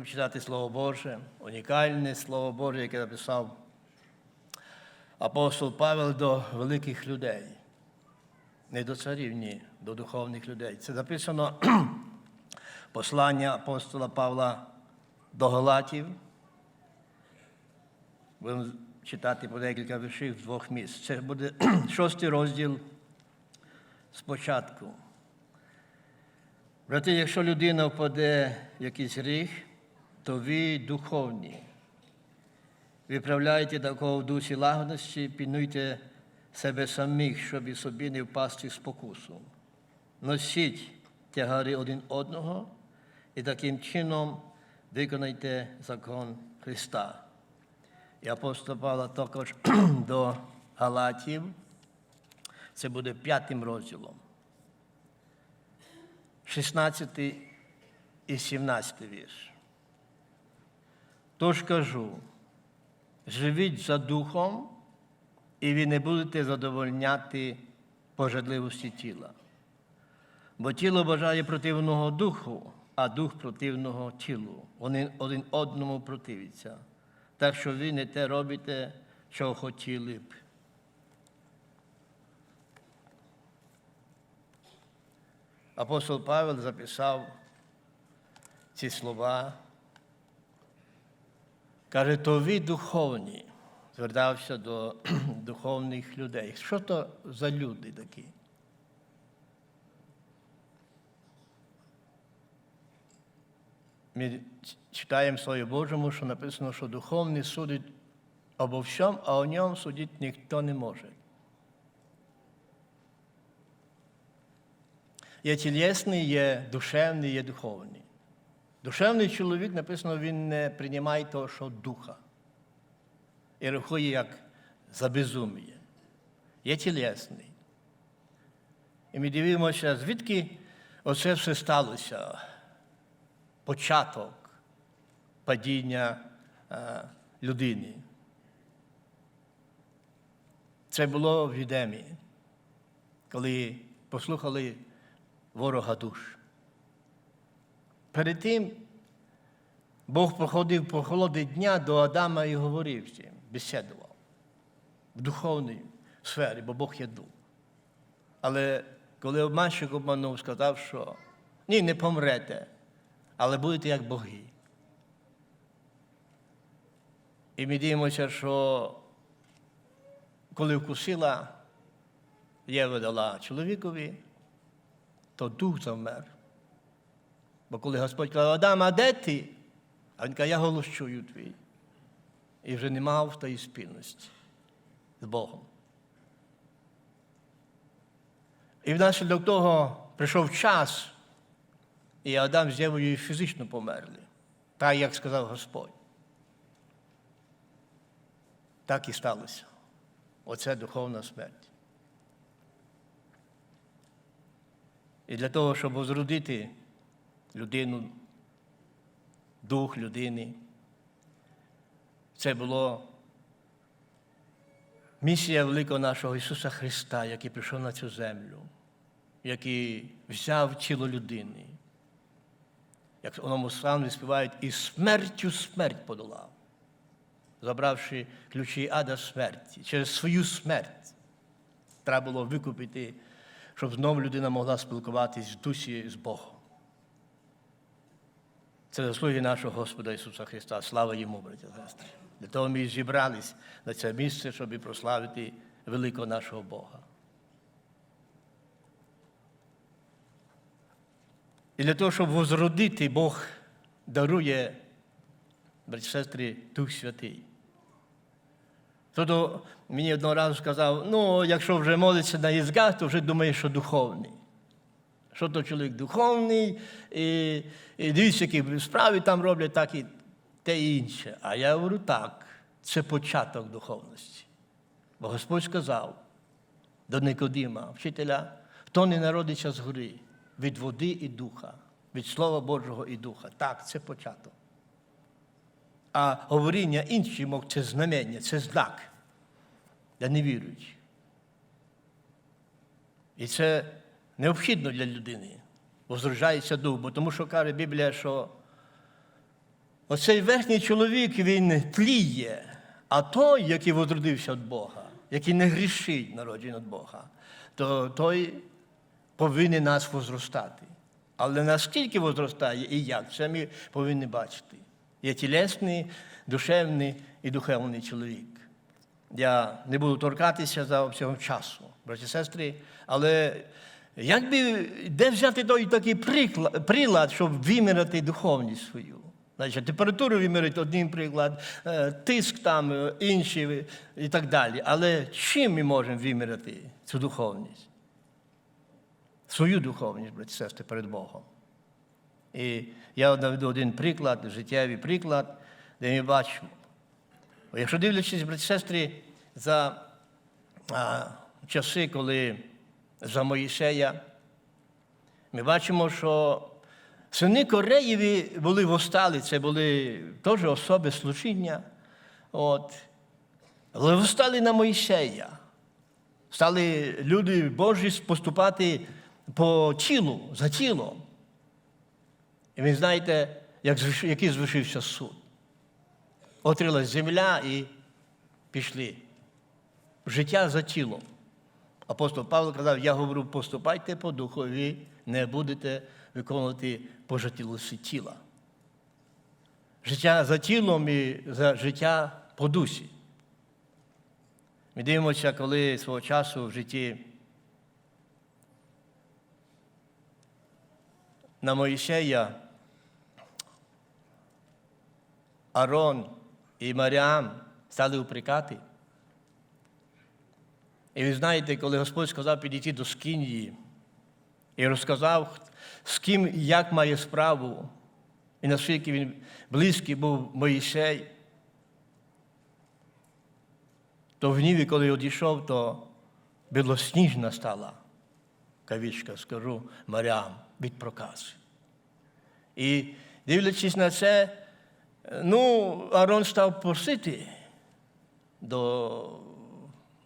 Будемо читати Слово Боже, унікальне Слово Боже, яке написав апостол Павел до великих людей. Не до царів, ні, до духовних людей. Це записано послання апостола Павла до Галатів. Будемо читати по декілька віршів з двох місць. Це буде шостий розділ спочатку. Брати, якщо людина впаде в якийсь гріх, то ви духовні. Виправляйте такого в дусі лагодності, пінуйте себе самих, щоб і собі не впасти спокусу. Носіть тягари один одного і таким чином виконайте закон Христа. І апостол Павла також до Галатів. Це буде п'ятим розділом. 16 і 17 вірш. Тож кажу, живіть за духом, і ви не будете задовольняти пожадливості тіла. Бо тіло бажає противного духу, а дух противного тілу. Вони один одному противляться. Так що ви не те робите, що хотіли б. Апостол Павел записав ці слова. Каже, то ви духовні, звертався до духовних людей. Що то за люди такі? Ми читаємо Слові Божому, що написано, що духовний судить обо всьому, а о ньому судити ніхто не може. Є тілесний, є душевний, є духовний. Душевний чоловік написано, він не приймає того, що духа. І рахує як за безум'я. Є тілесний. І ми дивимося, звідки оце все сталося. Початок падіння е, людини. Це було в Відемі, коли послухали ворога душ. Перед тим Бог проходив по холоди дня до Адама і говорив з ним, в духовній сфері, бо Бог є дух. Але коли обманщик обманув, сказав, що ні, не помрете, але будете як боги. І ми дивимося, що коли вкусила, Єва дала чоловікові, то дух завмер. Бо коли Господь каже, Адам, а де ти? А він каже, я голос чую твій. І вже не мав тої спільності з Богом. І внаслідок того прийшов час, і Адам з Євою фізично померли. Так, як сказав Господь. Так і сталося. Оце духовна смерть. І для того, щоб возродити людину, дух людини, це було місія великого нашого Ісуса Христа, який прийшов на цю землю, який взяв тіло людини. Як одному славні співають, і смертю смерть подолав, забравши ключі ада смерті, через свою смерть треба було викупити щоб знову людина могла спілкуватись в дусі з Богом. Це заслуги нашого Господа Ісуса Христа. Слава йому, браті та сестри. Для того ми зібрались на це місце, щоб прославити великого нашого Бога. І для того, щоб возродити, Бог дарує, браті сестри, Дух Святий. Тобто мені одного разу сказав, ну, якщо вже молиться на язиках, то вже думає, що духовний. Що то чоловік духовний, і, і дивіться, які справи там роблять, так і те інше. А я говорю так, це початок духовності. Бо Господь сказав до Никодима, вчителя, хто не народиться згори від води і духа, від Слова Божого і духа. Так, це початок. А говоріння інший мов це знамення, це знак для невіруючих. І це необхідно для людини. Возрождається дух, бо тому що каже Біблія, що оцей верхній чоловік, він тліє, а той, який возродився від Бога, який не грішить народжений від Бога, то той повинен нас возростати. Але наскільки возростає і як, це ми повинні бачити. Є тілесний, душевний і духовний чоловік. Я не буду торкатися за обсягом часу, браті і сестри, але як би, де взяти той такий приклад, прилад, щоб виміряти духовність свою? Значить, температуру виміряти один приклад, е, тиск там е, інший і так далі. Але чим ми можемо виміряти цю духовність? Свою духовність, браті сестри, перед Богом. І я наведу один приклад, життєвий приклад, де ми бачимо. Якщо дивлячись, браті сестри, за а, часи, коли за Моїсея, ми бачимо, що сини Кореєві були восстали, це були теж особи служіння. От. Але восстали на Моїсея. Стали люди Божі поступати по тілу, за тілом. І ви знаєте, як, який звершився суд. Отрилась земля і пішли. Життя за тілом. Апостол Павло казав, я говорю, поступайте по духові, не будете виконувати пожитілості тіла. Життя за тілом і за життя по дусі. Ми дивимося, коли свого часу в житті на Моїсея Арон і Маріам стали упрекати. І ви знаєте, коли Господь сказав підійти до Скинії і розказав, з ким і як має справу, і наскільки він близький був Моїсей, то в гніві, коли одійшов, то білосніжна стала кавічка, скажу, Маріам від прокази. І дивлячись на це, ну, Арон став просити до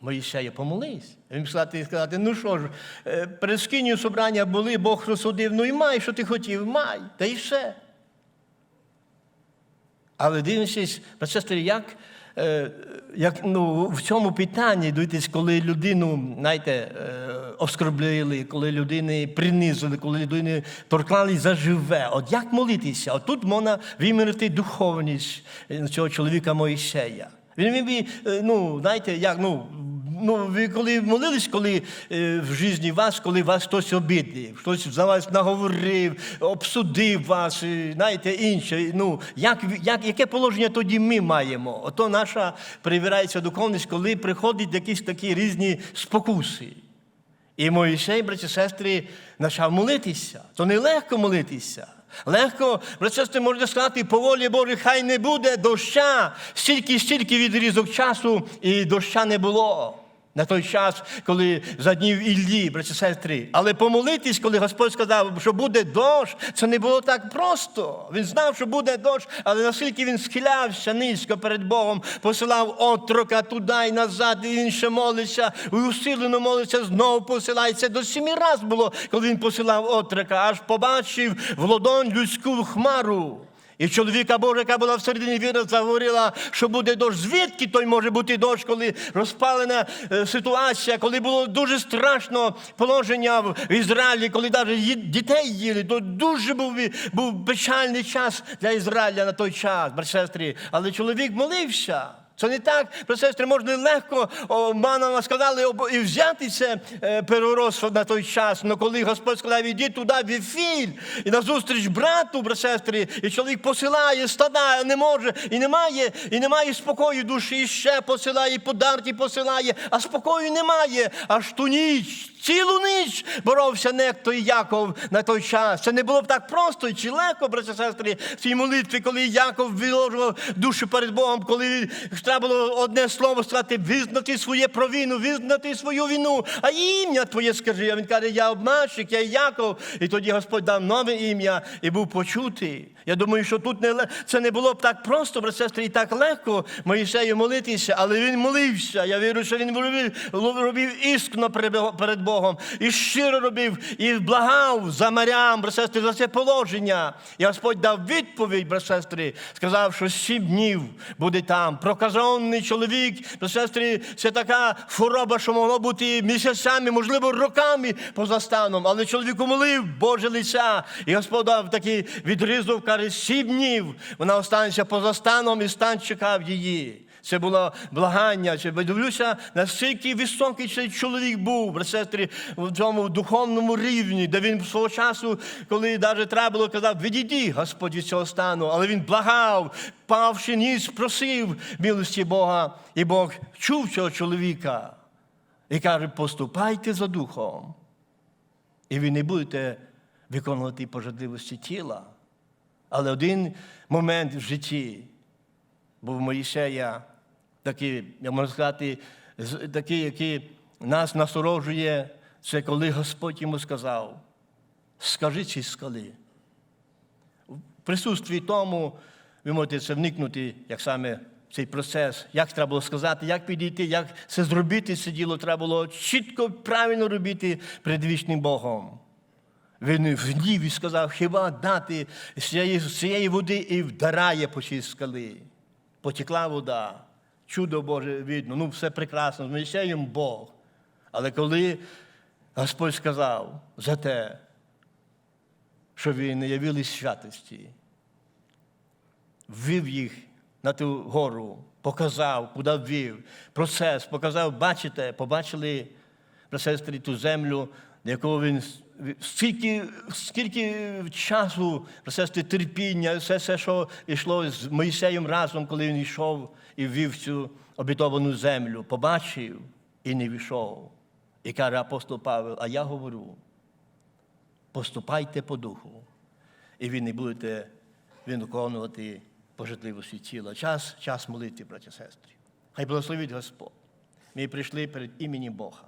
Моїсея, помолись. Він сказати, сказати, ну що ж, е, перед скинію собрання були, Бог розсудив, ну і май, що ти хотів, май, та й все. Але дивлячись, сестри, як, е, як ну, в цьому питанні дивитись, коли людину, знаєте, е, оскорбили, коли людини принизили, коли людини торкали за живе. От як молитися? От тут можна вимірити духовність цього чоловіка Моїсея. Він міг ну, знаєте, як, ну, ну, ви коли молились, коли е, в житті вас, коли вас хтось обідив, хтось за вас наговорив, обсудив вас, і, знаєте, інше. Ну, як, як, яке положення тоді ми маємо? Ото наша перевіряється духовність, коли приходять якісь такі різні спокуси. І Моїсей, браті і сестри, почав молитися. То не легко молитися. Легко, браті і сестри, можна сказати, по волі Божій, хай не буде доща, стільки, стільки відрізок часу, і доща не було. На той час, коли за днів Іллі, браті сестри. Але помолитись, коли Господь сказав, що буде дощ, це не було так просто. Він знав, що буде дощ, але наскільки він схилявся низько перед Богом, посилав отрока туди і назад, і він ще молиться, і усилено молиться, знову посилає. Це до сімі раз було, коли він посилав отрока, аж побачив в ладонь людську хмару. І чоловіка Божа, яка була всередині віра, заговорила, що буде дощ. Звідки той може бути дощ, коли розпалена е, ситуація, коли було дуже страшно положення в Ізраїлі, коли навіть дітей їли, то дуже був, був печальний час для Ізраїля на той час, брат сестри. Але чоловік молився. Це не так, сестри, можна легко, о, манам сказали, і взяти це переростство на той час. Але коли Господь сказав, іди туди, в Ефіль, і назустріч брату, брат сестри, і чоловік посилає стада, не може, і немає, і немає спокою душі, і ще посилає, і подарки посилає, а спокою немає. Аж ту ніч, цілу ніч боровся некто і Яков на той час. Це не було б так просто чи легко, браття сестри, в цій молитві, коли Яков виложував душу перед Богом, коли треба було одне слово сказати, визнати своє провину, визнати свою вину, а ім'я твоє скажи. А він каже, я обманщик, я Яков. І тоді Господь дав нове ім'я і був почутий. Я думаю, що тут не, це не було б так просто, брат сестри, і так легко Моїсею молитися, але він молився. Я вірю, що він робив, робив іскно перед- Богом, і щиро робив, і благав за морям, брат сестри, за це положення. І Господь дав відповідь, брат сестри, сказав, що сім днів буде там. Проказонний чоловік, брат сестри, це така хвороба, що могло бути місяцями, можливо, роками поза станом. Але чоловік умолив Боже лиця, і Господь дав такий відрізок, каже, сім днів вона останеться поза станом, і стан чекав її. Це було благання. Це дивлюся, наскільки високий цей чоловік був, брат сестри, в цьому духовному рівні, де він свого часу, коли навіть треба було казав, відійди, Господь від цього стану, але він благав, павши ніс, просив милості Бога, і Бог чув цього чоловіка і каже, поступайте за духом, і ви не будете виконувати пожадливості тіла. Але один момент в житті був Моїсея такий, я можу сказати, такий, який нас насторожує, це коли Господь йому сказав, скажи цій скали. В присутстві тому ви можете це вникнути, як саме цей процес, як треба було сказати, як підійти, як це зробити, це діло треба було чітко, правильно робити перед вічним Богом. Він гнів і сказав, хіба дати з цієї, води і вдарає по цій скали. Потекла вода, чудо Боже видно, ну все прекрасно, з Моїсеєм Бог. Але коли Господь сказав за те, що ви не явили святості, ввів їх на ту гору, показав, куди ввів, процес, показав, бачите, побачили брат сестри, ту землю, яку він скільки, скільки часу, сестри, терпіння, все, все, що йшло з Моїсеєм разом, коли він йшов і ввів цю обітовану землю, побачив і не війшов. І каже апостол Павел, а я говорю, поступайте по духу, і ви не будете виконувати пожитливості тіла. Час, час молити, браті сестри. Хай благословить Господь. Ми прийшли перед іменем Бога.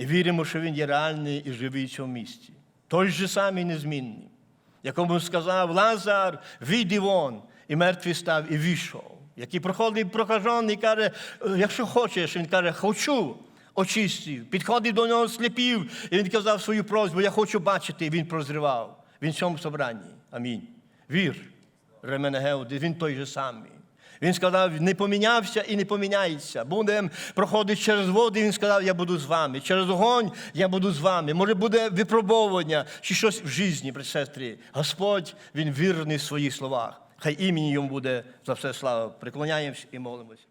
І віримо, що Він є реальний і живий в цьому місті. Той же самий незмінний, якому сказав Лазар, вийди вон, і мертвий став і вийшов. Який проходив прокажений, каже, якщо хочеш, він каже, хочу, очистив. Підходив до нього сліпів, і він казав свою просьбу, я хочу бачити, і він прозрівав. Він в цьому собранні. Амінь. Вір, Ременегеуди, він той же самий. Він сказав, не помінявся і не поміняється. Будемо проходити через води, він сказав, я буду з вами. Через огонь я буду з вами. Може, буде випробовування чи щось в житті, при сестрі? Господь, Він вірний в своїх словах. Хай імені йому буде за все слава. Преклоняємось і молимось.